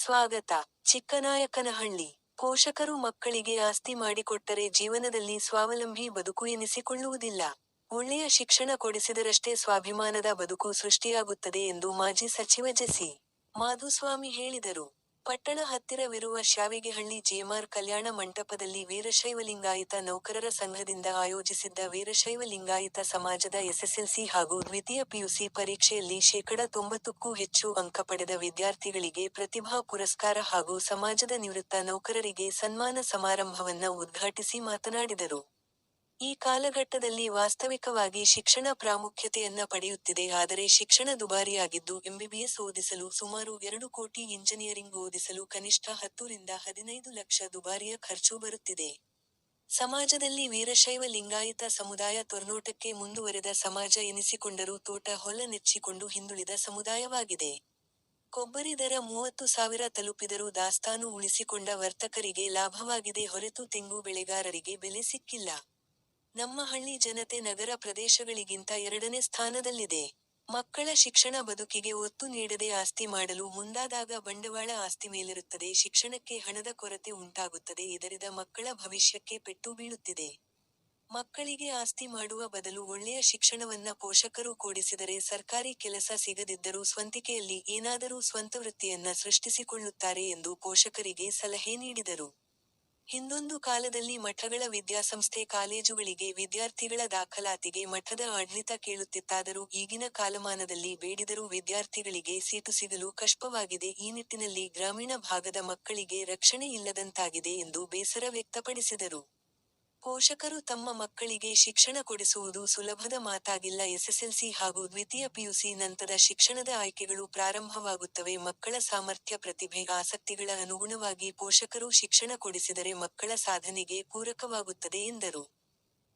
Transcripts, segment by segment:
ಸ್ವಾಗತ. ಚಿಕ್ಕನಾಯಕನಹಳ್ಳಿ. ಪೋಷಕರು ಮಕ್ಕಳಿಗೆ ಆಸ್ತಿ ಮಾಡಿಕೊಟ್ಟರೆ ಜೀವನದಲ್ಲಿ ಸ್ವಾವಲಂಬಿ ಬದುಕು ಎನಿಸಿಕೊಳ್ಳುವುದಿಲ್ಲ. ಒಳ್ಳೆಯ ಶಿಕ್ಷಣ ಕೊಡಿಸಿದರಷ್ಟೇ ಸ್ವಾಭಿಮಾನದ ಬದುಕು ಸೃಷ್ಟಿಯಾಗುತ್ತದೆ ಎಂದು ಮಾಜಿ ಸಚಿವ ಜೆಸಿ ಮಾಧುಸ್ವಾಮಿ ಹೇಳಿದರು. ಪಟ್ಟಣ ಹತ್ತಿರವಿರುವ ಶಾವಿಗೆಹಳ್ಳಿ ಜೇಮಾರ್ ಕಲ್ಯಾಣ ಮಂಟಪದಲ್ಲಿ ವೀರಶೈವ ಲಿಂಗಾಯತ ನೌಕರರ ಸಂಘದಿಂದ ಆಯೋಜಿಸಿದ್ದ ವೀರಶೈವ ಲಿಂಗಾಯತ ಸಮಾಜದ ಎಸ್ಎಸ್ಎಲ್ಸಿ ಹಾಗೂ ದ್ವಿತೀಯ ಪಿಯುಸಿ ಪರೀಕ್ಷೆಯಲ್ಲಿ ಶೇಕಡ ತೊಂಬತ್ತಕ್ಕೂ ಹೆಚ್ಚು ಅಂಕ ಪಡೆದ ವಿದ್ಯಾರ್ಥಿಗಳಿಗೆ ಪ್ರತಿಭಾ ಪುರಸ್ಕಾರ ಹಾಗೂ ಸಮಾಜದ ನಿವೃತ್ತ ನೌಕರರಿಗೆ ಸನ್ಮಾನ ಸಮಾರಂಭವನ್ನ ಉದ್ಘಾಟಿಸಿ ಮಾತನಾಡಿದರು. ಈ ಕಾಲಘಟ್ಟದಲ್ಲಿ ವಾಸ್ತವಿಕವಾಗಿ ಶಿಕ್ಷಣ ಪ್ರಾಮುಖ್ಯತೆಯನ್ನ ಪಡೆಯುತ್ತಿದೆ. ಆದರೆ ಶಿಕ್ಷಣ ದುಬಾರಿಯಾಗಿದ್ದು ಎಂಬಿಬಿಎಸ್ ಓದಿಸಲು ಸುಮಾರು ಎರಡು ಕೋಟಿ ಇಂಜಿನಿಯರಿಂಗ್ ಓದಿಸಲು ಕನಿಷ್ಠ ಹತ್ತರಿಂದ ಹದಿನೈದು ಲಕ್ಷ ದುಬಾರಿಯ ಖರ್ಚು ಬರುತ್ತಿದೆ. ಸಮಾಜದಲ್ಲಿ ವೀರಶೈವ ಲಿಂಗಾಯತ ಸಮುದಾಯ ತೊರ್ನೋಟಕ್ಕೆ ಮುಂದುವರೆದ ಸಮಾಜ ಎನಿಸಿಕೊಂಡರೂ ತೋಟ ಹೊಲ ನೆಚ್ಚಿಕೊಂಡು ಹಿಂದುಳಿದ ಸಮುದಾಯವಾಗಿದೆ. ಕೊಬ್ಬರಿ ದರ ಮೂವತ್ತು ಸಾವಿರ ತಲುಪಿದರೂ ದಾಸ್ತಾನು ಉಳಿಸಿಕೊಂಡ ವರ್ತಕರಿಗೆ ಲಾಭವಾಗಿದೆ ಹೊರತು ತೆಂಗು ಬೆಳೆಗಾರರಿಗೆ ಬೆಲೆ ಸಿಕ್ಕಿಲ್ಲ. ನಮ್ಮ ಹಳ್ಳಿ ಜನತೆ ನಗರ ಪ್ರದೇಶಗಳಿಗಿಂತ ಎರಡನೇ ಸ್ಥಾನದಲ್ಲಿದೆ. ಮಕ್ಕಳ ಶಿಕ್ಷಣ ಬದುಕಿಗೆ ಒತ್ತು ನೀಡದೆ ಆಸ್ತಿ ಮಾಡಲು ಮುಂದಾದಾಗ ಬಂಡವಾಳ ಆಸ್ತಿ ಮೇಲಿರುತ್ತದೆ. ಶಿಕ್ಷಣಕ್ಕೆ ಹಣದ ಕೊರತೆ ಉಂಟಾಗುತ್ತದೆ. ಇದರಿಂದ ಮಕ್ಕಳ ಭವಿಷ್ಯಕ್ಕೆ ಪೆಟ್ಟು ಬೀಳುತ್ತಿದೆ. ಮಕ್ಕಳಿಗೆ ಆಸ್ತಿ ಮಾಡುವ ಬದಲು ಒಳ್ಳೆಯ ಶಿಕ್ಷಣವನ್ನ ಪೋಷಕರು ಕೊಡಿಸಿದರೆ ಸರ್ಕಾರಿ ಕೆಲಸ ಸಿಗದಿದ್ದರೂ ಸ್ವಂತಿಕೆಯಲ್ಲಿ ಏನಾದರೂ ಸ್ವಂತ ವೃತ್ತಿಯನ್ನ ಸೃಷ್ಟಿಸಿಕೊಳ್ಳುತ್ತಾರೆ ಎಂದು ಪೋಷಕರಿಗೆ ಸಲಹೆ ನೀಡಿದರು. ಹಿಂದೊಂದು ಕಾಲದಲ್ಲಿ ಮಠಗಳ ವಿದ್ಯಾಸಂಸ್ಥೆ ಕಾಲೇಜುಗಳಿಗೆ ವಿದ್ಯಾರ್ಥಿಗಳ ದಾಖಲಾತಿಗೆ ಮಠದ ಆಡಳಿತ ಕೇಳುತ್ತಿತ್ತಾದರೂ ಈಗಿನ ಕಾಲಮಾನದಲ್ಲಿ ಬೇಡಿದರೂ ವಿದ್ಯಾರ್ಥಿಗಳಿಗೆ ಸೀಟು ಸಿಗಲು ಕಷ್ಟವಾಗಿದೆ. ಈ ನಿಟ್ಟಿನಲ್ಲಿ ಗ್ರಾಮೀಣ ಭಾಗದ ಮಕ್ಕಳಿಗೆ ರಕ್ಷಣೆ ಇಲ್ಲದಂತಾಗಿದೆ ಎಂದು ಬೇಸರ ವ್ಯಕ್ತಪಡಿಸಿದರು. ಪೋಷಕರು ತಮ್ಮ ಮಕ್ಕಳಿಗೆ ಶಿಕ್ಷಣ ಕೊಡಿಸುವುದು ಸುಲಭದ ಮಾತಾಗಿಲ್ಲ. ಎಸ್ಎಸ್ಎಲ್ಸಿ ಹಾಗೂ ದ್ವಿತೀಯ ಪಿಯುಸಿ ನಂತರದ ಶಿಕ್ಷಣದ ಆಯ್ಕೆಗಳು ಪ್ರಾರಂಭವಾಗುತ್ತವೆ. ಮಕ್ಕಳ ಸಾಮರ್ಥ್ಯ, ಪ್ರತಿಭೆ, ಆಸಕ್ತಿಗಳ ಅನುಗುಣವಾಗಿ ಪೋಷಕರು ಶಿಕ್ಷಣ ಕೊಡಿಸಿದರೆ ಮಕ್ಕಳ ಸಾಧನೆಗೆ ಪೂರಕವಾಗುತ್ತದೆ ಎಂದರು.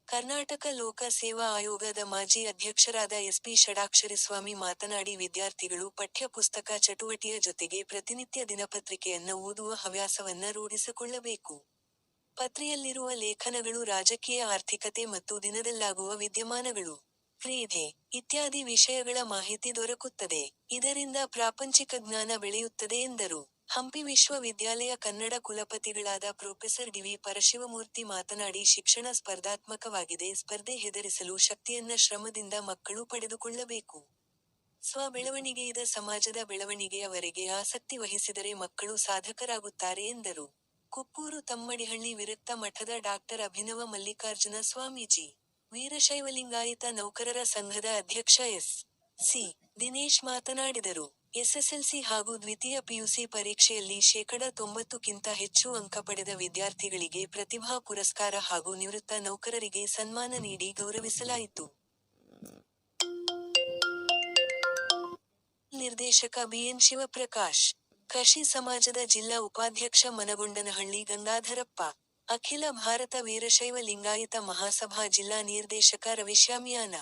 ಕರ್ನಾಟಕ ಲೋಕ ಸೇವಾ ಆಯೋಗದ ಮಾಜಿ ಅಧ್ಯಕ್ಷರಾದ ಎಸ್ಪಿ ಷಡಾಕ್ಷರಿಸ್ವಾಮಿ ಮಾತನಾಡಿ, ವಿದ್ಯಾರ್ಥಿಗಳು ಪಠ್ಯ ಪುಸ್ತಕ ಚಟುವಟಿಯ ಜೊತೆಗೆ ಪ್ರತಿನಿತ್ಯ ದಿನಪತ್ರಿಕೆಯನ್ನ ಓದುವ ಹವ್ಯಾಸವನ್ನ ರೂಢಿಸಿಕೊಳ್ಳಬೇಕು. ಪತ್ರಿಯಲ್ಲಿರುವ ಲೇಖನಗಳು ರಾಜಕೀಯ ಆರ್ಥಿಕತೆ ಮತ್ತು ದಿನದಲ್ಲಾಗುವ ವಿದ್ಯಮಾನಗಳು. ಕ್ರೀಡೆ ಇತ್ಯಾದಿ ವಿಷಯಗಳ ಮಾಹಿತಿ ದೊರಕುತ್ತದೆ. ಇದರಿಂದ ಪ್ರಾಪಂಚಿಕ ಜ್ಞಾನ ಬೆಳೆಯುತ್ತದೆ ಎಂದರು. ಹಂಪಿ ವಿಶ್ವವಿದ್ಯಾಲಯ ಕನ್ನಡ ಕುಲಪತಿಗಳಾದ ಪ್ರೊಫೆಸರ್ ಡಿವಿ ಪರಶಿವಮೂರ್ತಿ ಮಾತನಾಡಿ, ಶಿಕ್ಷಣ ಸ್ಪರ್ಧಾತ್ಮಕವಾಗಿದೆ. ಸ್ಪರ್ಧೆ ಹೆದರಿಸಲು ಶಕ್ತಿಯನ್ನ ಶ್ರಮದಿಂದ ಮಕ್ಕಳು ಪಡೆದುಕೊಳ್ಳಬೇಕು. ಸ್ವ ಬೆಳವಣಿಗೆಯಿದ ಸಮಾಜದ ಬೆಳವಣಿಗೆಯವರೆಗೆ ಆಸಕ್ತಿ ವಹಿಸಿದರೆ ಮಕ್ಕಳು ಸಾಧಕರಾಗುತ್ತಾರೆ ಎಂದರು. ಕುಪ್ಪೂರು ತಮ್ಮಡಿಹಳ್ಳಿ ವಿರಕ್ತ ಮಠದ ಡಾಕ್ಟರ್ ಅಭಿನವ ಮಲ್ಲಿಕಾರ್ಜುನ ಸ್ವಾಮೀಜಿ, ವೀರಶೈವಲಿಂಗಾಯತ ನೌಕರರ ಸಂಘದ ಅಧ್ಯಕ್ಷ ಎಸ್. ಸಿ. ದಿನೇಶ್ ಮಾತನಾಡಿದರು. ಎಸ್ಎಸ್ಎಲ್ಸಿ ಹಾಗೂ ದ್ವಿತೀಯ ಪಿಯುಸಿ ಪರೀಕ್ಷೆಯಲ್ಲಿ ಶೇಕಡ ತೊಂಬತ್ತುಕ್ಕಿಂತ ಹೆಚ್ಚು ಅಂಕ ಪಡೆದ ವಿದ್ಯಾರ್ಥಿಗಳಿಗೆ ಪ್ರತಿಭಾ ಪುರಸ್ಕಾರ ಹಾಗೂ ನಿವೃತ್ತ ನೌಕರರಿಗೆ ಸನ್ಮಾನ ನೀಡಿ ಗೌರವಿಸಲಾಯಿತು. ನಿರ್ದೇಶಕ ಬಿಎನ್ ಶಿವಪ್ರಕಾಶ್ ಕೃಷಿ ಸಮಾಜದ ಜಿಲ್ಲಾ ಉಪಾಧ್ಯಕ್ಷ ಮನಗುಂಡನಹಳ್ಳಿ ಗಂಗಾಧರಪ್ಪ, ಅಖಿಲ ಭಾರತ ವೀರಶೈವ ಲಿಂಗಾಯತ ಮಹಾಸಭಾ ಜಿಲ್ಲಾ ನಿರ್ದೇಶಕ ರವಿಶ್ಯಾಮಿಯಾನ,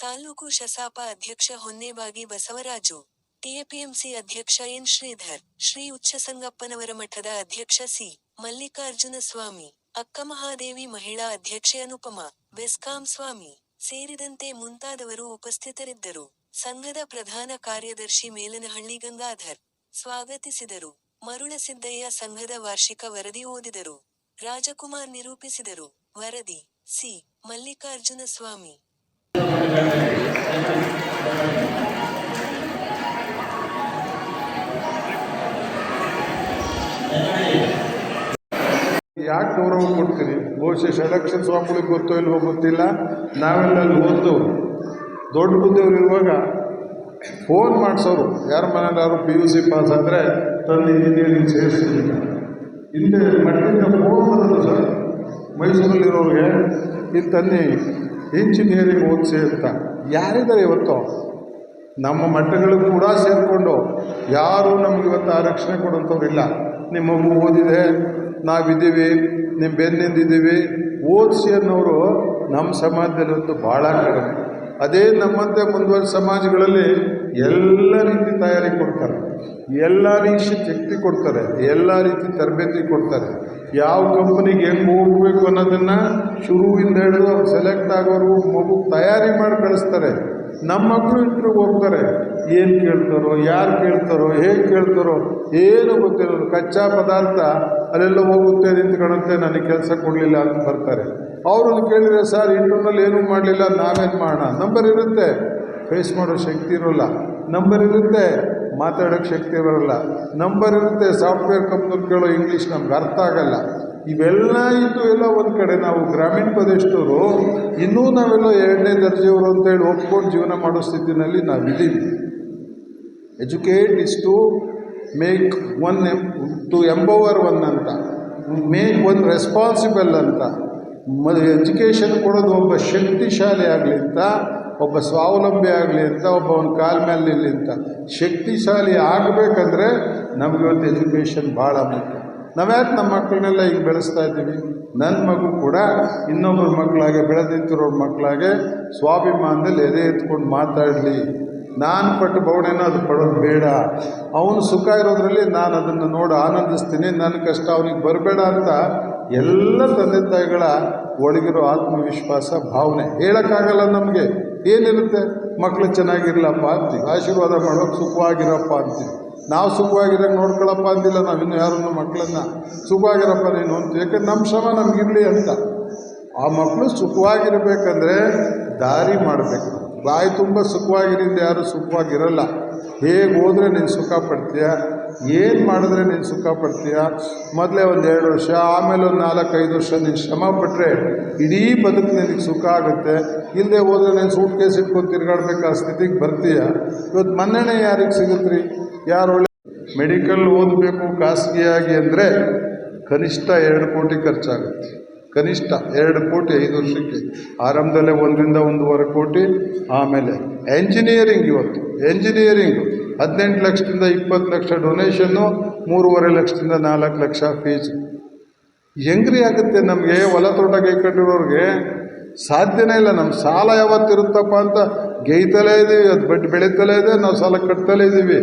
ತಾಲೂಕು ಶಸಾಪ ಅಧ್ಯಕ್ಷ ಹೊನ್ನೇಬಾಗಿ ಬಸವರಾಜು, ಟಿಎಪಿಎಂಸಿ ಅಧ್ಯಕ್ಷ ಎನ್ ಶ್ರೀಧರ್, ಶ್ರೀ ಉಚ್ಚಸಂಗಪ್ಪನವರ ಮಠದ ಅಧ್ಯಕ್ಷ ಸಿ ಮಲ್ಲಿಕಾರ್ಜುನ ಸ್ವಾಮಿ ಅಕ್ಕಮಹಾದೇವಿ ಮಹಿಳಾ ಅಧ್ಯಕ್ಷೆ ಅನುಪಮ, ಬೆಸ್ಕಾಂ ಸ್ವಾಮಿ ಸೇರಿದಂತೆ ಮುಂತಾದವರು ಉಪಸ್ಥಿತರಿದ್ದರು. ಸಂಘದ ಪ್ರಧಾನ ಕಾರ್ಯದರ್ಶಿ ಮೇಲನಹಳ್ಳಿ ಗಂಗಾಧರ್ ಸ್ವಾಗತಿಸಿದರು ಮರುಳಸಿದ್ದಯ್ಯ ಸಂಘದ ವಾರ್ಷಿಕ ವರದಿ ಓದಿದರು. ರಾಜಕುಮಾರ್ ನಿರೂಪಿಸಿದರು. ವರದಿ ಸಿ. ಮಲ್ಲಿಕಾರ್ಜುನ ಸ್ವಾಮಿ. ಯಾಕೆ ಗೌರವ ಕೊಡ್ತೀರಿ? ಬಹುಶಃ ಷಡಕ್ಷರ ಸ್ವಾಮಿಗಳಿಗೆ ಗೊತ್ತೋ ಇಲ್ವೋ ಗೊತ್ತಿಲ್ಲ. ನಾವೆಲ್ಲ ಅಲ್ಲಿ ಒಂದು ದೊಡ್ಡ ಇರುವಾಗ ಫೋನ್ ಮಾಡಿಸೋರು. ಯಾರ ಮನೇಲಾದ್ರು ಪಿ ಯು ಸಿ ಪಾಸ್ ಆದರೆ ತಂದು ಇಂಜಿನಿಯರಿಂಗ್ ಸೇರಿಸ್ತೀನಿ ಹಿಂದೆ ಮಠದಿಂದ ಫೋನ್ ಬರೋದು ಸರ್. ಮೈಸೂರಲ್ಲಿರೋರಿಗೆ ಇದು ತನ್ನಿ ಇಂಜಿನಿಯರಿಂಗ್ ಓದಿಸಿ ಅಂತ. ಯಾರಿದ್ದಾರೆ ಇವತ್ತು? ನಮ್ಮ ಮಟ್ಟಗಳು ಕೂಡ ಸೇರಿಕೊಂಡು. ಯಾರೂ ನಮ್ಗೆ ಇವತ್ತು ಆರಕ್ಷಣೆ ಕೊಡೋಂಥವ್ರಿಲ್ಲ ನಿಮ್ಮ ಮಗು ಓದಿದೆ, ನಾವಿದ್ದೀವಿ ನಿಮ್ಮ ಬೆನ್ನಿಂದಿದ್ದೀವಿ ಓದಿಸಿ ಅನ್ನೋರು ನಮ್ಮ ಸಮಾಜದಲ್ಲಿ ಒಂದು ಭಾಳ ಕಡಿಮೆ. ಅದೇ ನಮ್ಮಂತೆ ಮುಂದುವರೆದ ಸಮಾಜಗಳಲ್ಲಿ ಎಲ್ಲ ರೀತಿ ತಯಾರಿ ಕೊಡ್ತಾರೆ. ಎಲ್ಲ ರೀತಿ ಶಕ್ತಿ ಕೊಡ್ತಾರೆ. ಎಲ್ಲ ರೀತಿ ತರಬೇತಿ ಕೊಡ್ತಾರೆ. ಯಾವ ಕಂಪ್ನಿಗೆ ಹೆಂಗೆ ಹೋಗ್ಬೇಕು ಅನ್ನೋದನ್ನು ಶುರುವಿಂದ ಹಿಡಿದು ಅವ್ರು ಸೆಲೆಕ್ಟ್ ಆಗೋರು ಮಗು ತಯಾರಿ ಮಾಡಿ ಕಳಿಸ್ತಾರೆ. ನಮ್ಮ ಮಕ್ಕಳು ಇಂಟ್ರಿಗೆ ಹೋಗ್ತಾರೆ. ಏನು ಕೇಳ್ತಾರೋ, ಯಾರು ಕೇಳ್ತಾರೋ, ಹೇಗೆ ಕೇಳ್ತಾರೋ, ಏನು ಗೊತ್ತಿರೋದು. ಕಚ್ಚಾ ಪದಾರ್ಥ ಅಲ್ಲೆಲ್ಲ ಹೋಗುತ್ತೆ, ನಿಂತ್ಕೊಳ್ಳುತ್ತೆ, ನನಗೆ ಕೆಲಸ ಕೊಡಲಿಲ್ಲ ಅಂತ ಬರ್ತಾರೆ. ಅವ್ರನ್ನ ಕೇಳಿದರೆ, ಸರ್ ಇಂಟರ್ನಲ್ಲಿ ಏನೂ ಮಾಡಲಿಲ್ಲ, ನಾವೇನು ಮಾಡೋಣ? ನಂಬರ್ ಇರುತ್ತೆ. ಫೇಸ್ ಮಾಡೋ ಶಕ್ತಿ ಇರೋಲ್ಲ. ನಂಬರ್ ಇರುತ್ತೆ ಮಾತಾಡೋಕ್ಕೆ ಶಕ್ತಿ ಇರೋಲ್ಲ ನಂಬರ್ ಇರುತ್ತೆ ಸಾಫ್ಟ್ವೇರ್ ಕಂಪ್ನಿ ಕೇಳೋ ಇಂಗ್ಲೀಷ್ ನಮ್ಗೆ ಅರ್ಥ ಆಗಲ್ಲ. ಇವೆಲ್ಲ ಇದ್ದು ಎಲ್ಲ ಒಂದು ಕಡೆ ನಾವು ಗ್ರಾಮೀಣ ಪ್ರದೇಶದವರು, ಇನ್ನೂ ನಾವೆಲ್ಲ ಎರಡನೇ ದರ್ಜೆಯವರು ಅಂತೇಳಿ ಒಪ್ಕೊಂಡು ಜೀವನ ಮಾಡೋ ಸ್ಥಿತಿನಲ್ಲಿ ನಾವಿದ್ದೀವಿ. Educate is to make one M to empower one ಅಂತ. ಮೇಕ್ ಒನ್ ರೆಸ್ಪಾನ್ಸಿಬಲ್ ಅಂತ. ಮ ಎಜುಕೇಷನ್ ಕೊಡೋದು ಒಬ್ಬ ಶಕ್ತಿಶಾಲಿ ಆಗಲಿ ಅಂತ ಒಬ್ಬ ಸ್ವಾವಲಂಬಿ ಆಗಲಿ ಅಂತ, ಒಬ್ಬ ಅವನ ಕಾಲ ಮೇಲೆ ಅಂತ. ಶಕ್ತಿಶಾಲಿ ಆಗಬೇಕಂದ್ರೆ ನಮಗೆ ಒಂದು ಎಜುಕೇಷನ್ ಭಾಳ ಮುಖ್ಯ. ನಾವ್ಯಾಕೆ ನಮ್ಮ ಮಕ್ಕಳನ್ನೆಲ್ಲ ಈಗ ಬೆಳೆಸ್ತಾ ಇದ್ದೀವಿ. ನನ್ನ ಮಗು ಕೂಡ ಇನ್ನೊಬ್ಬರ ಮಕ್ಕಳಾಗೆ ಬೆಳೆದಿಂತಿರೋ ಮಕ್ಕಳಾಗೆ ಸ್ವಾಭಿಮಾನದಲ್ಲಿ ಎದೆ ಎತ್ಕೊಂಡು ಮಾತಾಡಲಿ. ನಾನು ಪಟ್ಟು ಬವಣೆನ ಅದು ಪಡೋದು ಬೇಡ. ಅವನು ಸುಖ ಇರೋದ್ರಲ್ಲಿ ನಾನು ಅದನ್ನು ನೋಡಿ ಆನಂದಿಸ್ತೀನಿ. ನನ್ನ ಕಷ್ಟ ಅವನಿಗೆ ಬರಬೇಡ ಅಂತ ಎಲ್ಲ ತಂದೆ ತಾಯಿಗಳ ಒಳಗಿರೋ ಆತ್ಮವಿಶ್ವಾಸ, ಭಾವನೆ. ಹೇಳೋಕ್ಕಾಗಲ್ಲ ನಮಗೆ. ಏನಿರುತ್ತೆ? ಮಕ್ಕಳು ಚೆನ್ನಾಗಿರಲಪ್ಪ ಅಂತೀವಿ. ಆಶೀರ್ವಾದ ಮಾಡೋಕೆ ಸುಖವಾಗಿರಪ್ಪ ಅಂತೀವಿ. ನಾವು ಸುಖವಾಗಿರೋಂಗೆ ನೋಡ್ಕೊಳಪ್ಪ ಅಂದಿಲ್ಲ ನಾವಿನ್ನು ಯಾರನ್ನು ಮಕ್ಕಳನ್ನ ಸುಖವಾಗಿರಪ್ಪ ನೀನು ಅಂತ ಯಾಕಂದ್ರೆ ನಮ್ಮ ಶ್ರಮ ನಮಗಿರಲಿ ಅಂತ. ಆ ಮಕ್ಕಳು ಸುಖವಾಗಿರ್ಬೇಕಂದ್ರೆ ದಾರಿ ಮಾಡಬೇಕು. ಬಾಯಿ ತುಂಬ ಸುಖವಾಗಿರಿಂದ ಯಾರು ಸುಖವಾಗಿರಲ್ಲ. ಹೇಗೆ ಹೋದರೆ ನೀನು ಸುಖ ಪಡ್ತೀಯ? ಏನು ಮಾಡಿದ್ರೆ ನೀನು ಸುಖ ಪಡ್ತೀಯ? ಮೊದಲೇ ಒಂದು ಎರಡು ವರ್ಷ, ಆಮೇಲೆ ಒಂದು ನಾಲ್ಕೈದು ವರ್ಷ ನೀನು ಶ್ರಮ ಪಟ್ಟರೆ ಇಡೀ ಬದುಕು ನಿನಗೆ ಸುಖ ಆಗುತ್ತೆ. ಇಲ್ಲದೆ ಹೋದರೆ ನೀನು ಸೂಟ್ ಕೇಸ್ ಇಟ್ಕೊಂಡು ತಿರ್ಗಾಡ್ಬೇಕು ಆ ಸ್ಥಿತಿಗೆ ಬರ್ತೀಯ? ಇವತ್ತು ಮನ್ನಣೆ ಯಾರಿಗೆ ಸಿಗುತ್ತೆ ಯಾರು ಒಳ್ಳೆ ಮೆಡಿಕಲ್ ಓದಬೇಕು ಖಾಸಗಿಯಾಗಿ ಅಂದರೆ ಕನಿಷ್ಠ ಎರಡು ಕೋಟಿ ಖರ್ಚಾಗುತ್ತೆ. ಕನಿಷ್ಠ ಎರಡು ಕೋಟಿ ಐದು ವರ್ಷಕ್ಕೆ. ಆರಂಭದಲ್ಲೇ ಒಂದರಿಂದ ಒಂದೂವರೆ ಕೋಟಿ, ಆಮೇಲೆ ಎಂಜಿನಿಯರಿಂಗ್ ಇವತ್ತು. ಎಂಜಿನಿಯರಿಂಗು ಹದಿನೆಂಟು ಲಕ್ಷದಿಂದ ಇಪ್ಪತ್ತು ಲಕ್ಷ ಡೊನೇಷನ್ನು ಮೂರುವರೆ ಲಕ್ಷದಿಂದ ನಾಲ್ಕು ಲಕ್ಷ ಫೀಸ್ ಹೆಂಗ್ರಿ ಆಗುತ್ತೆ ನಮಗೆ ಹೊಲ ತೋಟ ಕೈಕೊಂಡಿರೋರಿಗೆ ಸಾಧ್ಯನೇ ಇಲ್ಲ ನಮ್ಮ ಸಾಲ ಯಾವತ್ತಿರುತ್ತಪ್ಪ ಅಂತ ಗೇಯ್ತಲೇ ಇದ್ದೀವಿ ಅದು ಬಡ್ಡಿ ಬೆಳೀತಲೇ ಇದೆ, ನಾವು ಸಾಲ ಕಟ್ತಲೇ ಇದ್ದೀವಿ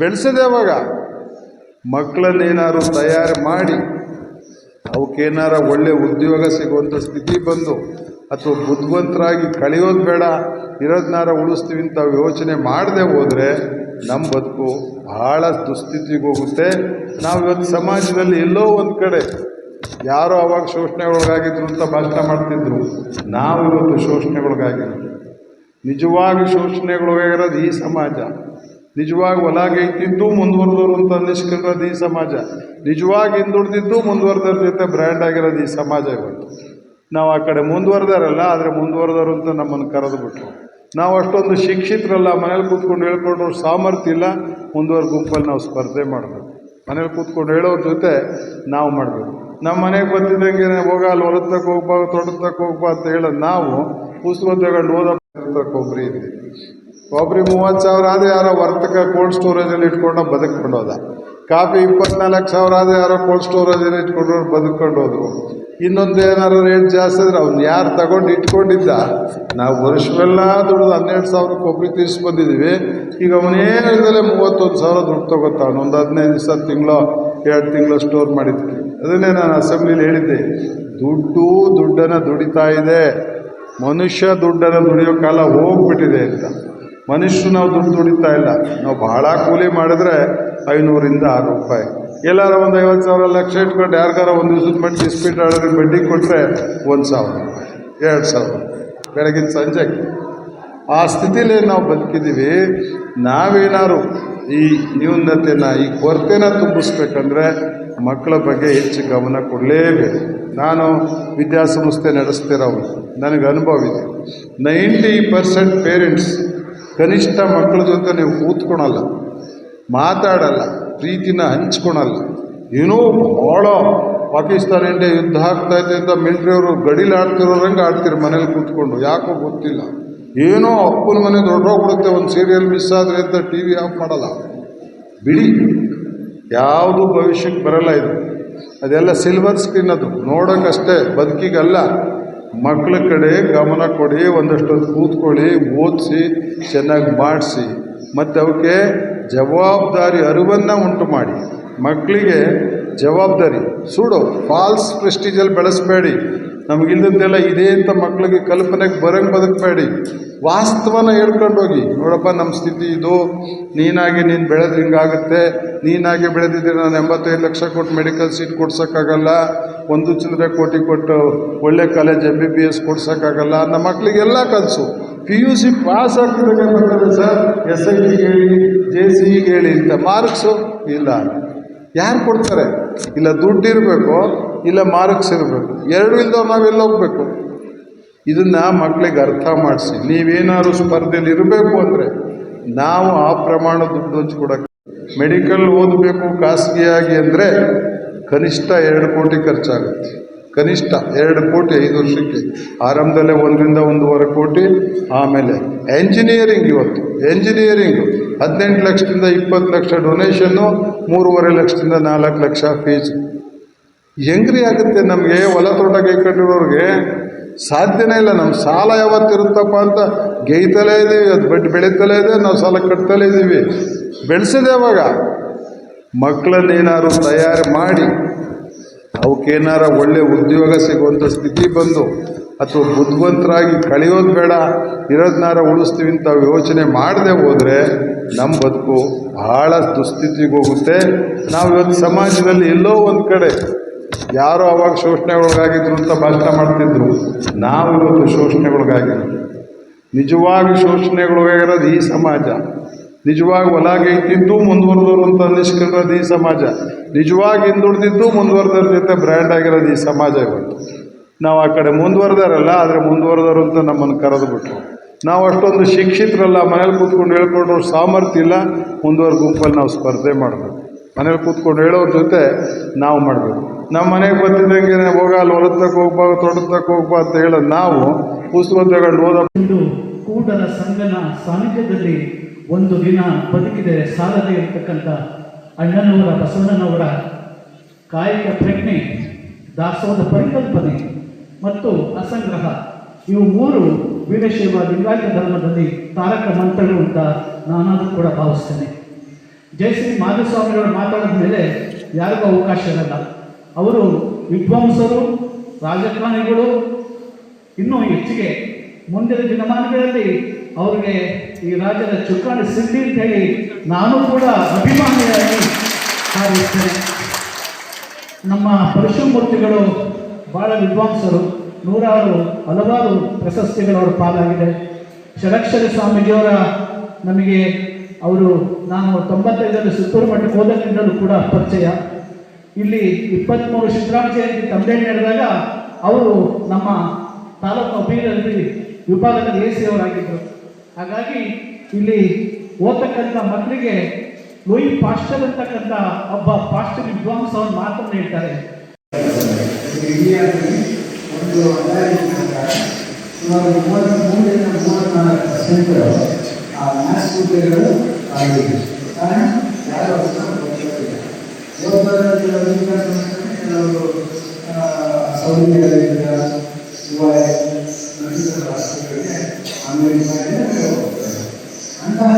ಬೆಳೆಸದೆ ಅವಾಗ. ಮಕ್ಕಳನ್ನೇನಾದ್ರು ತಯಾರು ಮಾಡಿ, ಅವಕ್ಕೇನಾರ ಒಳ್ಳೆ ಉದ್ಯೋಗ ಸಿಗುವಂಥ ಸ್ಥಿತಿ ಬಂದು, ಅಥವಾ ಬುದ್ಧಿವಂತರಾಗಿ ಕಳೆಯೋದು ಬೇಡ ಇರೋದನ್ನಾರ ಉಳಿಸ್ತೀವಿ ಅಂತ ಯೋಚನೆ ಮಾಡದೆ ಹೋದರೆ ನಮ್ಮ ಬದುಕು ಭಾಳ ದುಸ್ಥಿತಿಗೆ ಹೋಗುತ್ತೆ. ನಾವು ಇವತ್ತು ಸಮಾಜದಲ್ಲಿ ಎಲ್ಲೋ ಒಂದು ಕಡೆ ಯಾರೋ ಅವಾಗ ಶೋಷಣೆಗೊಳಗಾಗಿದ್ರು ಅಂತ ಭಾಷಣ ಮಾಡ್ತಿದ್ರು. ನಾವು ಇವತ್ತು ಶೋಷಣೆ ಶೋಷಣೆಗೊಳಗಾಗಿರೋದು. ನಿಜವಾಗಿ ಶೋಷಣೆಗೊಳಗಾಗಿರೋದು ಈ ಸಮಾಜ. ನಿಜವಾಗಿ ಹೊಲಾಗೈತಿದ್ದು ಮುಂದುವರೆದವರು ಅಂತ ಅನ್ನಿಸ್ಕೊಂಡಿರೋದು ಈ ಸಮಾಜ. ನಿಜವಾಗಿ ಹಿಂದುಳಿದಿದ್ದು ಮುಂದುವರೆದವ್ರ ಜೊತೆ ಬ್ರ್ಯಾಂಡ್ ಆಗಿರೋದು ಈ ಸಮಾಜ ಇವತ್ತು ನಾವು ಆ ಕಡೆ ಮುಂದುವರೆದಾರಲ್ಲ ಆದರೆ ಮುಂದುವರೆದವರು ಅಂತ ನಮ್ಮನ್ನು ಕರೆದು ಬಿಟ್ರು ನಾವು ಅಷ್ಟೊಂದು ಶಿಕ್ಷಿತರಲ್ಲ, ಮನೇಲಿ ಕೂತ್ಕೊಂಡು ಹೇಳ್ಕೊಂಡು ಸಾಮರ್ಥ್ಯ ಇಲ್ಲ. ಮುಂದುವರೆ ಗುಂಪಲ್ಲಿ ನಾವು ಸ್ಪರ್ಧೆ ಮಾಡಬೇಕು. ಮನೇಲಿ ಕೂತ್ಕೊಂಡು ಹೇಳೋರ ಜೊತೆ ನಾವು ಮಾಡಬೇಕು. ನಮ್ಮ ಮನೆಗೆ ಬಂದಿದ್ದಂಗೆ ಹೋಗ, ಅಲ್ಲಿ ಹೊರತಕ್ಕೆ ಹೋಗ್ಬಾ ತೋಟದಕ್ಕೆ ಹೋಗ್ಬಾ ಅಂತ ಹೇಳೋದು ನಾವು ಪುಸ್ತಕ ತಗೊಂಡು ಓದಕ್ಕೆ ಒಬ್ಬರಿ ಇದ್ವಿ. ಒಬ್ಬರಿ ಮೂವತ್ತು ಸಾವಿರ ಆದರೆ ಯಾರೋ ವರ್ತಕ, ಕೋಲ್ಡ್ ಸ್ಟೋರೇಜಲ್ಲಿ ಇಟ್ಕೊಂಡು ಬದುಕೊಂಡೋದ ಕಾಫಿ ಇಪ್ಪತ್ನಾಲ್ಕು ಸಾವಿರ ಆದರೆ ಯಾರೋ ಕೋಲ್ಡ್ ಸ್ಟೋರೇಜಲ್ಲಿ ಇಟ್ಕೊಂಡು ಬದುಕೊಂಡು ಹೋದ್ರು. ಇನ್ನೊಂದು ಏನಾರು ರೇಟ್ ಜಾಸ್ತಿ ಆದರೆ ಅವ್ನು ಯಾರು ತಗೊಂಡು ಇಟ್ಕೊಂಡಿದ್ದ? ನಾವು ವರ್ಷವೆಲ್ಲ ದುಡ್ದು ಹನ್ನೆರಡು ಸಾವಿರ ಕೊಬ್ಬರಿ ತೀರಿಸಿ ಬಂದಿದ್ದೀವಿ. ಈಗ ಅವನೇನು ಇಲ್ದಲೆ ಮೂವತ್ತೊಂದು ಸಾವಿರ ದುಡ್ಡು ತಗೋತಾನೆ. ಒಂದು ಹದಿನೈದು ದಿವಸ ತಿಂಗಳು, ಎರಡು ತಿಂಗಳು ಸ್ಟೋರ್ ಮಾಡಿದ್ವಿ. ಅದನ್ನೇ ನಾನು ಅಸೆಂಬ್ಲಿಲಿ ಹೇಳಿದ್ದೆ. ದುಡ್ಡು ದುಡ್ಡನ್ನು ದುಡಿತಾ ಇದೆ. ಮನುಷ್ಯ ದುಡ್ಡನ್ನು ದುಡಿಯೋ ಕಾಲ ಹೋಗ್ಬಿಟ್ಟಿದೆ ಅಂತ. ಮನುಷ್ಯರು ನಾವು ದುಡ್ಡು ದುಡಿತಾ ಇಲ್ಲ. ನಾವು ಭಾಳ ಕೂಲಿ ಮಾಡಿದ್ರೆ ಐನೂರಿಂದ ಆರು ರೂಪಾಯಿ. ಎಲ್ಲಾರ ಒಂದು ಐವತ್ತು ಸಾವಿರ ಲಕ್ಷ ಇಟ್ಕೊಂಡು ಯಾರಿಗಾರ ಒಂದು ದಿವ್ಸದ ಮಟ್ಟ ಇಸ್ಪೀಟ್ ಆಡೋರಿಗೆ ಬಡ್ಡಿ ಕೊಟ್ಟರೆ ಒಂದು ಸಾವಿರ ರೂಪಾಯಿ, ಎರಡು ಸಾವಿರ ಬೆಳಗಿನ ಸಂಜೆ. ಆ ಸ್ಥಿತಿಲಿ ನಾವು ಬದುಕಿದ್ದೀವಿ. ನಾವೇನಾದ್ರು ಈ ನ್ಯೂನತೆನ, ಈ ಕೊರತೆನ ತುಂಬಿಸ್ಬೇಕಂದ್ರೆ ಮಕ್ಕಳ ಬಗ್ಗೆ ಹೆಚ್ಚು ಗಮನ ಕೊಡಲೇಬೇಕು. ನಾನು ವಿದ್ಯಾಸಂಸ್ಥೆ ನಡೆಸ್ತಿರೋ ನನಗೆ ಅನುಭವ ಇದೆ. ನೈಂಟಿ ಪರ್ಸೆಂಟ್ ಪೇರೆಂಟ್ಸ್ ಕನಿಷ್ಠ ಮಕ್ಕಳ ಜೊತೆ ನೀವು ಕೂತ್ಕೊಳಲ್ಲ, ಮಾತಾಡಲ್ಲ, ಪ್ರೀತಿನ ಹಂಚ್ಕೊಳಲ್ಲ. ಏನೋ ಭಾಳ ಪಾಕಿಸ್ತಾನ ಇಂಡಿಯಾ ಯುದ್ಧ ಇದೆ ಅಂತ ಮಿಲ್ಟ್ರಿಯವರು ಗಡಿಲಿ ಆಡ್ತಿರೋರಂಗೆ ಆಡ್ತೀರಿ ಮನೇಲಿ ಕೂತ್ಕೊಂಡು, ಯಾಕೋ ಗೊತ್ತಿಲ್ಲ. ಏನೋ ಅಪ್ಪನ ಮನೆ ದೊಡ್ಡೋಗ್ಬಿಡುತ್ತೆ, ಒಂದು ಸೀರಿಯಲ್ ಮಿಸ್ ಆದರೆ ಅಂತ ಟಿ ವಿ ಆಫ್ ಮಾಡಲ್ಲ. ಬಿಡಿ, ಯಾವುದು ಭವಿಷ್ಯಕ್ಕೆ ಬರಲ್ಲ ಇದು. ಅದೆಲ್ಲ ಸಿಲ್ವರ್ ಸ್ಕ್ರೀನ್ ಅದು. ನೋಡೋಕ್ಕಷ್ಟೇ ಬದುಕಿಗಲ್ಲ. ಮಕ್ಕಳ ಕಡೆ ಗಮನ ಕೊಡಿ, ಒಂದಷ್ಟು ಕೂತ್ಕೊಳ್ಳಿ, ಓದಿಸಿ, ಚೆನ್ನಾಗಿ ಮಾಡಿಸಿ. ಮತ್ತು ಅವಕ್ಕೆ ಜವಾಬ್ದಾರಿ ಅರಿವನ್ನು ಉಂಟು ಮಾಡಿ. ಮಕ್ಕಳಿಗೆ ಜವಾಬ್ದಾರಿ, ಸುಡು ಫಾಲ್ಸ್ ಪ್ರೆಸ್ಟೀಜಲ್ಲಿ ಬೆಳೆಸಬೇಡಿ. ನಮಗಿಲ್ಲದೆಲ್ಲ ಇದೆ ಅಂತ ಮಕ್ಕಳಿಗೆ ಕಲ್ಪನೆಗೆ ಬರಂಗೆ ಬದುಕಬೇಡಿ. ವಾಸ್ತವನ ಹೇಳ್ಕೊಂಡು ಹೋಗಿ ನೋಡಪ್ಪ ನಮ್ಮ ಸ್ಥಿತಿ ಇದು. ನೀನಾಗಿ ನೀನು ಬೆಳೆದು ಹಿಂಗಾಗುತ್ತೆ. ನೀನಾಗಿ ಬೆಳೆದಿದ್ದರೆ ನಾನು ಎಂಬತ್ತೈದು ಲಕ್ಷ ಕೊಟ್ಟು ಮೆಡಿಕಲ್ ಸೀಟ್ ಕೊಡ್ಸೋಕ್ಕಾಗಲ್ಲ. ಒಂದು ಚಿಲ್ಲರೆ ಕೋಟಿ ಕೊಟ್ಟು ಒಳ್ಳೆ college M B B S ಕೊಡ್ಸೋಕ್ಕಾಗಲ್ಲ. ನಮ್ಮ ಮಕ್ಕಳಿಗೆಲ್ಲ ಕಲಿಸು. ಪಿ ಯು ಸಿ ಪಾಸ್ ಆಗ್ತಿದ್ದಾಗ ಸರ್ ಎಸ್ ಐ ಟಿಗೆ ಹೇಳಿ ಜೆ ಸಿ ಹೇಳಿ ಅಂತ ಮಾರ್ಕ್ಸು ಇಲ್ಲ. ಯಾರು ಕೊಡ್ತಾರೆ? ಇಲ್ಲ ದುಡ್ಡು ಇರಬೇಕು. ಇಲ್ಲ ಮಾರ್ಕ್ಸ್ ಇರಬೇಕು. ಎರಡು ಇಲ್ದವ್ರು ನಾವೆಲ್ಲ ಹೋಗ್ಬೇಕು? ಇದನ್ನು ಮಕ್ಕಳಿಗೆ ಅರ್ಥ ಮಾಡಿಸಿ. ನೀವೇನಾದ್ರೂ ಸ್ಪರ್ಧೆಯಲ್ಲಿ ಇರಬೇಕು ಅಂದರೆ ನಾವು ಆ ಪ್ರಮಾಣ ದುಡ್ಡು ಹಂಚ್ಕೊಡಕ್ಕೆ ಮೆಡಿಕಲ್ ಓದಬೇಕು ಖಾಸಗಿಯಾಗಿ ಅಂದರೆ ಕನಿಷ್ಠ ಎರಡು ಕೋಟಿ ಖರ್ಚಾಗುತ್ತೆ. ಕನಿಷ್ಠ ಎರಡು ಕೋಟಿ ಐದು ವರ್ಷಕ್ಕೆ. ಆರಂಭದಲ್ಲೇ ಒಂದರಿಂದ ಒಂದೂವರೆ ಕೋಟಿ, ಆಮೇಲೆ ಎಂಜಿನಿಯರಿಂಗ್ ಇವತ್ತು. ಎಂಜಿನಿಯರಿಂಗು ಹದಿನೆಂಟು ಲಕ್ಷದಿಂದ ಇಪ್ಪತ್ತು ಲಕ್ಷ ಡೊನೇಷನ್ನು, ಮೂರುವರೆ ಲಕ್ಷದಿಂದ ನಾಲ್ಕು ಲಕ್ಷ ಫೀಸ್. ಹೆಂಗ್ರಿ ಆಗುತ್ತೆ ನಮಗೆ, ಹೊಲ ತೋಟ ಕೈಕೊಂಡಿರೋರಿಗೆ ಸಾಧ್ಯನೇ ಇಲ್ಲ. ನಮ್ಮ ಸಾಲ ಯಾವತ್ತಿರುತ್ತಪ್ಪ ಅಂತ ಗೇಯ್ತಲೇ ಇದ್ದೀವಿ ಅದು ಬಡ್ಡಿ ಬೆಳೀತಲೇ ಇದೆ, ನಾವು ಸಾಲ ಕಟ್ತಲೇ ಇದ್ದೀವಿ ಬೆಳೆಸಿದೆ ಅವಾಗ. ಮಕ್ಕಳನ್ನೇನಾದ್ರು ತಯಾರು ಮಾಡಿ, ಅವಕ್ಕೇನಾರ ಒಳ್ಳೆ ಉದ್ಯೋಗ ಸಿಗುವಂಥ ಸ್ಥಿತಿ ಬಂದು, ಅಥವಾ ಬುದ್ಧಿವಂತರಾಗಿ ಕಳೆಯೋದು ಬೇಡ ಇರೋದನ್ನಾರ ಉಳಿಸ್ತೀವಿ ಅಂತ ಯೋಚನೆ ಮಾಡದೆ ಹೋದರೆ ನಮ್ಮ ಬದುಕು ಭಾಳ ದುಸ್ಥಿತಿಗೆ ಹೋಗುತ್ತೆ. ನಾವು ಇವತ್ತು ಸಮಾಜದಲ್ಲಿ ಎಲ್ಲೋ ಒಂದು ಕಡೆ ಯಾರೋ ಅವಾಗ ಶೋಷಣೆಗೊಳಗಾಗಿದ್ರು ಅಂತ ಭಾಷಣ ಮಾಡ್ತಿದ್ರು. ನಾವು ಇವತ್ತು ಶೋಷಣೆಗೊಳಗಾಗಿರೋದು ನಿಜವಾಗಿ ಶೋಷಣೆಗೊಳಗಾಗಿರೋದು ಈ ಸಮಾಜ. ನಿಜವಾಗಿ ಹೊಲಾಗೈತಿದ್ದು ಮುಂದುವರೆದವರು ಅಂತ ಅನ್ನಿಸ್ಕೊಂಡಿರೋದು ಈ ಸಮಾಜ. ನಿಜವಾಗಿ ಹಿಂದುಳಿದಿದ್ದು ಮುಂದುವರೆದವ್ರ ಜೊತೆ ಬ್ರ್ಯಾಂಡ್ ಆಗಿರೋದು ಈ ಸಮಾಜ ಇವತ್ತು. ನಾವು ಆ ಕಡೆ ಮುಂದುವರೆದಾರಲ್ಲ ಆದರೆ ಮುಂದುವರೆದವರು ಅಂತ ನಮ್ಮನ್ನು ಕರೆದು ಬಿಟ್ರು ನಾವು ಅಷ್ಟೊಂದು ಶಿಕ್ಷಿತರಲ್ಲ, ಮನೇಲಿ ಕೂತ್ಕೊಂಡು ಹೇಳ್ಕೊಂಡ್ರು ಸಾಮರ್ಥ್ಯ ಇಲ್ಲ ಮುಂದುವರೆ ಗುಂಪಲ್ಲಿ ನಾವು ಸ್ಪರ್ಧೆ ಮಾಡಬೇಕು. ಮನೇಲಿ ಕೂತ್ಕೊಂಡು ಹೇಳೋರ ಜೊತೆ ನಾವು ಮಾಡಬೇಕು. ನಮ್ಮ ಮನೆಗೆ ಬಂದಿದ್ದಂಗೆ ಹೋಗ, ಅಲ್ಲಿ ಹೊಲತ್ತಕ್ಕೆ ಹೋಗ್ಬಾ ತೋಟದಕ್ಕೆ ಹೋಗ್ಬಾ ಅಂತ ಹೇಳೋದು ನಾವು ಪುಸ್ತಕ ತಗೊಂಡು ಓದ ಕೂಡಲ ಸಂಗನ ಸಾನ್ನಿಧ್ಯದಲ್ಲಿ ಒಂದು ದಿನ ಬದುಕಿದೆ ಸಾಲದೆ ಇರತಕ್ಕಂಥ ಅಣ್ಣನವರ ಬಸವಣ್ಣನವರ ಕಾಯಿಕ ಪ್ರಜ್ಞೆ ದಾಸೋಹದ ಪರಿಕಲ್ಪನೆ ಮತ್ತು ಅಸಂಗ್ರಹ. ಇವು ಮೂರು ವೀರಶೈವ ಲಿಂಗಾಯತ ಧರ್ಮದಲ್ಲಿ ತಾರಕ ಮಂತ್ರಗಳು ಅಂತ ನಾನಾದರೂ ಕೂಡ ಭಾವಿಸ್ತೇನೆ. ಜಯಶ್ರೀ ಮಾಧುಸ್ವಾಮಿಗಳು ಮಾತಾಡಿದ ಮೇಲೆ ಯಾರಿಗೂ ಅವಕಾಶ ಇರಲ್ಲ. ಅವರು ವಿದ್ವಾಂಸರು, ರಾಜಕಾರಣಿಗಳು, ಇನ್ನೂ ಹೆಚ್ಚಿಗೆ ಮುಂದಿನ ದಿನಮಾನಗಳಲ್ಲಿ ಅವರಿಗೆ ಈ ರಾಜ್ಯದ ಚುಕ್ಕಾಣಿ ಸಿದ್ಧಿ ಅಂತ ಹೇಳಿ ನಾನು ಕೂಡ ಅಭಿಮಾನಿಯಾಗಿ ಹಾರೈಸ್ತೇನೆ ನಮ್ಮ ಪರಶುಮೂರ್ತಿಗಳು ಭಾಳ ವಿದ್ವಾಂಸರು, ನೂರಾರು, ಹಲವಾರು ಪ್ರಶಸ್ತಿಗಳು ಅವರ ಪಾಲಾಗಿದೆ. ಷಡಕ್ಷರ ಸ್ವಾಮೀಜಿಯವರ ನಮಗೆ ಅವರು ನಾನು ತೊಂಬತ್ತೈದರಲ್ಲಿ ಸುತ್ತೂರು ಮಠಕ್ಕೆ ಹೋದಕ್ಕಿಂತಲೂ ಕೂಡ ಪರಿಚಯ. ಇಲ್ಲಿ ಇಪ್ಪತ್ತ್ಮೂರು ಶಿವರಾಮ ಜಯಂತಿ ತಂದೆ ನಡೆದಾಗ ಅವರು ನಮ್ಮ ತಾಲೂಕು ಅಭಿವೃದ್ಧಿ ವಿಭಾಗದ ಎ ಸಿ ಅವರಾಗಿದ್ದರು. ಹಾಗಾಗಿ ಇಲ್ಲಿ ಓದ್ತಕ್ಕಂಥ ಮಕ್ಕಳಿಗೆ ಲೂಯಿ ಪಾಸ್ಟರ್ ಅಂತಕ್ಕಂಥ ಒಬ್ಬ ಪಾಸ್ಟರ್ ವಿದ್ವಾಂಸ ಅವ್ರ ಮಾತನ್ನು ಹೇಳ್ತಾರೆ ಒಂದು ಸುಮಾರು ಮೂವತ್ತ್ನಾಲ್ಕು ಪರ್ಸೆಂಟ್ ಆ ಹುದ್ದೆಗಳು ಆಗಿದೆ ಕಾರಣ, ಯಾರು ಗೊತ್ತಿಲ್ಲ. ಯೋಗದಲ್ಲಿ ಕೆಲವರು ಸೌಲಭ್ಯಗಳಿಂದ ರಾಷ್ಟ್ರಗಳಿಗೆ ಹೋಗ್ತಾರೆ. ಅಂತಹ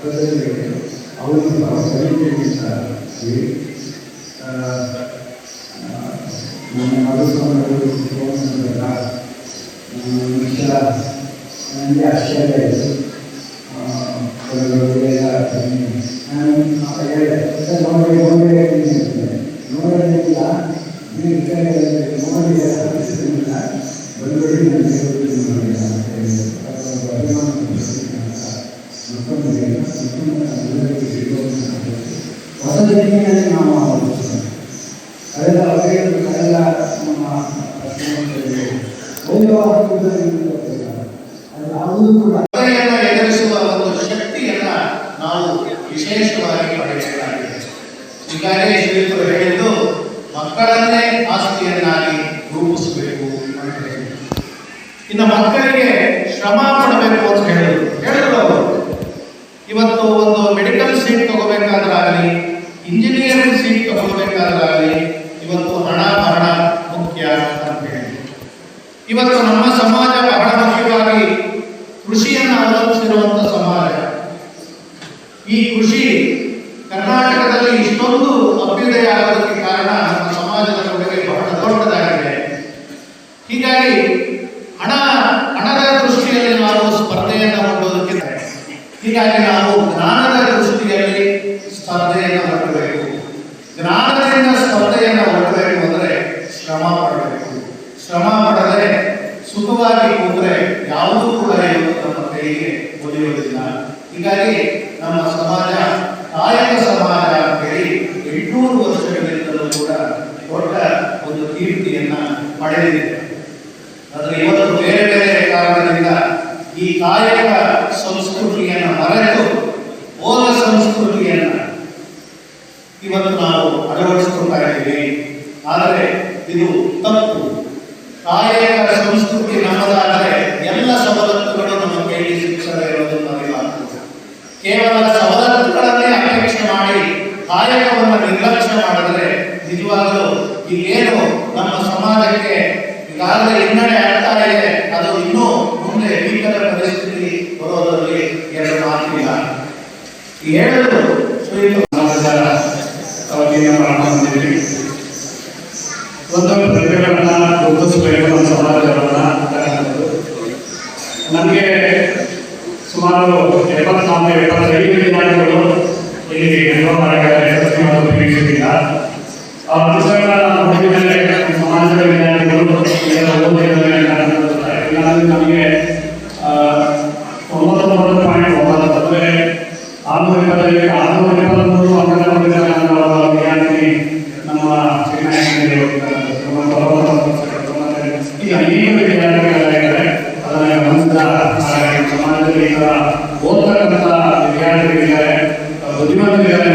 ಪ್ರಜೆಗಳಿಗೆ ಅವರು ಸರಿಗಿಂತ ನಮ್ಮ ಮಧುಸ್ವಾಮಿಗಳು ನನಗೆ ಆಶ್ಚರ್ಯ ಆಯಿತು ನಾನು ಹೇಳಿದೆ ಸರ್ ನೋಡಿ ನೋಡಿ ನೋಡೋದಿಲ್ಲ ನೀವು ಈ ಕಡೆ ನೋಡಿ ಪರಿಸ್ಥಿತಿಲ್ಲ ಬಂದ್ಬಿಡಿ ನಾನು ಹೇಳ್ತೀನಿ ನೋಡಿ ಅಂತ ಹೇಳಿದೆ. ಅದು ಅಭಿಮಾನ ಪಡಿಸ್ತೀನಿ ಅಂತ ಮತ್ತೊಂದು ಇಲ್ಲ, ಮತ್ತೊಂದು ಎಲ್ಲರಿಗೂ ಸಿಗೋದು ಅಂತ ಹೇಳಿ. ಹೊಸ ಜೀವನದಲ್ಲಿ ನಾವು ಆಲೋಚಿಸ್ತೇವೆ ಕಳೆದ ಅವಧಿಗಳು ಕಳೆದ ನಮ್ಮ ಪ್ರಶ್ನೆಗಳಿಗೆ ಒಂದು ಹಾಕುವುದರಿಂದ ಅದು ಯಾವುದೂ ಕೂಡ ತೊಂದರೆಯನ್ನ ಎದುರಿಸುವ ಒಂದು ಶಕ್ತಿಯನ್ನ ನಾವು ವಿಶೇಷವಾಗಿ ಪಡೆಯಬೇಕಾಗಿದೆ ಈಗಾಗಲೇ ಶ್ರೀಯುತರು ಹೇಳಿದ್ದು ಮಕ್ಕಳನ್ನೇ ಆಸ್ತಿಯನ್ನಾಗಿ ರೂಪಿಸಬೇಕು ಅಂತ ಹೇಳಿದ್ರು. ಇನ್ನು ಮಕ್ಕಳಿಗೆ ಶ್ರಮ ಪಡಬೇಕು ಅಂತ ಹೇಳಿದ್ರು ಹೇಳಿದ್ರು ಅವರು ಇವತ್ತು ಒಂದು ಮೆಡಿಕಲ್ ಸೀಟ್ ತಗೋಬೇಕಾದ್ರಾಗಲಿ ಇಂಜಿನಿಯರಿಂಗ್ ಸೀಟ್ ತಗೋಬೇಕಾದ್ರಾಗಲಿ ಇವತ್ತು ಹಣ ಬಹಳ ಮುಖ್ಯ ಅಂತ ಹೇಳಿ ಇವತ್ತು ನಮ್ಮ ಸಮಾಜ ಬಹಳ ಮುಖ್ಯವಾಗಿ ಕೃಷಿಯನ್ನು ಅವಲಂಬಿಸಿರುವಂಥ ಸಮಾಜ ಈ ಕೃಷಿ ಕರ್ನಾಟಕದಲ್ಲಿ ಇಷ್ಟೊಂದು ಅಭ್ಯುದಯ ಆಗೋದಕ್ಕೆ ಕಾರಣ ನಮ್ಮ ಸಮಾಜದ ಕೊಡುಗೆ ಬಹಳ ದೊಡ್ಡದಾಗಿದೆ ಹೀಗಾಗಿ ಹಣ ಹಣದ ದೃಷ್ಟಿಯಲ್ಲಿ ನಾವು ಸ್ಪರ್ಧೆಯನ್ನು ಮಾಡೋದಕ್ಕೆ ಹೀಗಾಗಿ ನಾವು ಜ್ಞಾನದ ದೃಷ್ಟಿಯಲ್ಲಿ ಸ್ಪರ್ಧೆಯನ್ನು ಹೊರಡಬೇಕು. ಜ್ಞಾನದಿಂದ ಸ್ಪರ್ಧೆಯನ್ನು ಹೊರಡಬೇಕು ಅಂದರೆ ಶ್ರಮ ಪಡಬೇಕು. ಶ್ರಮ ಪಡದೆ ಸುಖವಾಗಿ ಕೂತ್ರೆ ಯಾವುದೂ ಕೂಡ ಇವತ್ತು ನಮ್ಮ ಕೈಗೆ ಒಲಿಯುವುದಿಲ್ಲ ಹೀಗಾಗಿ ನಮ್ಮ ಸಮಾಜ, ಕಾಯಕ ಸಮಾಜ ಅಂತ ಹೇಳಿ ಎಂಟುನೂರು ವರ್ಷಗಳಿಂದಲೂ ಕೂಡ ದೊಡ್ಡ ಒಂದು ಕೀರ್ತಿಯನ್ನ ಪಡೆದಿದೆ. ಆದರೆ ಇವತ್ತು ಬೇರೆ ಬೇರೆ ಕಾರಣದಿಂದ ಈ ಕಾಯಕ ಸಂಸ್ಕೃತಿಯನ್ನು ಮರೆತು ಹೋದ ಸಂಸ್ಕೃತಿಯನ್ನ ಇವತ್ತು ನಾವು ಅಳವಡಿಸ್ಕೊಳ್ತಾ ಇದ್ದೀವಿ ಆದರೆ ಇದು ತಪ್ಪು. ಕಾಯಕರ ಸಂಸ್ಕೃತಿ ನಮ್ಮದಾದರೆ ಎಲ್ಲ ಸವಲತ್ತುಗಳು ನಮ್ಮ ಕೈಲಿ ಶಿಕ್ಷಣ ಇರೋದು ಅರಿವಾಗ್ತದೆ ಕೇವಲ ಸವಲತ್ತುಗಳನ್ನೇ ಅಪೇಕ್ಷೆ ಮಾಡಿ ಕಾಯಕವನ್ನು ನಿರ್ಲಕ್ಷ್ಯ ಮಾಡಿದ್ರೆ ಸಮಾಜದ ವತಿಯಿಂದ ಮಾಡ್ಕೊಂಡಿದ್ದೀವಿ ಒಂದು ಪ್ರತಿಭೆಗಳನ್ನ ಗುರುತಿಸಬೇಕು ನಮ್ಮ ಸಮಾಜವನ್ನ ನನಗೆ ಸುಮಾರು ಎಪ್ಪತ್ನಾಲ್ಕು, ಎಪ್ಪತ್ತೈದು ವಿದ್ಯಾರ್ಥಿಗಳು ಇಲ್ಲಿ ಎನ್ರೋಲ್ ಆಗಿದ್ದಾರೆ ಎಸ್ ಮತ್ತು ಪಿ ಯು ಸಿಯಿಂದ ಆ ಪುಸ್ತಕಗಳನ್ನ ನೋಡಿದ ಮೇಲೆ ನಮ್ಮ ಸಮಾಜದ ವಿದ್ಯಾರ್ಥಿಗಳು ನಮಗೆ ಒಂಬತ್ತೊಂಬತ್ತು ಪಾಯಿಂಟ್ ಒಂಬತ್ತು, ಅಂದರೆ ಆರುನೂರ ಇಪ್ಪತ್ತೈದಕ್ಕೆ ಆರುನೂರ ಹೊಂದಿದ ನಮ್ಮ ವಿದ್ಯಾರ್ಥಿ ನಮ್ಮ ಈ ಅನೇಕ ವಿದ್ಯಾರ್ಥಿಗಳಿದ್ದಾರೆ ಅದನ್ನು ಸಮಾಜದಲ್ಲಿ ಈಗ ಓದ್ತಕ್ಕಂಥ ವಿದ್ಯಾರ್ಥಿಗಳಿದ್ದಾರೆ. ಬುದ್ಧಿವಂತರಿದ್ದಾರೆ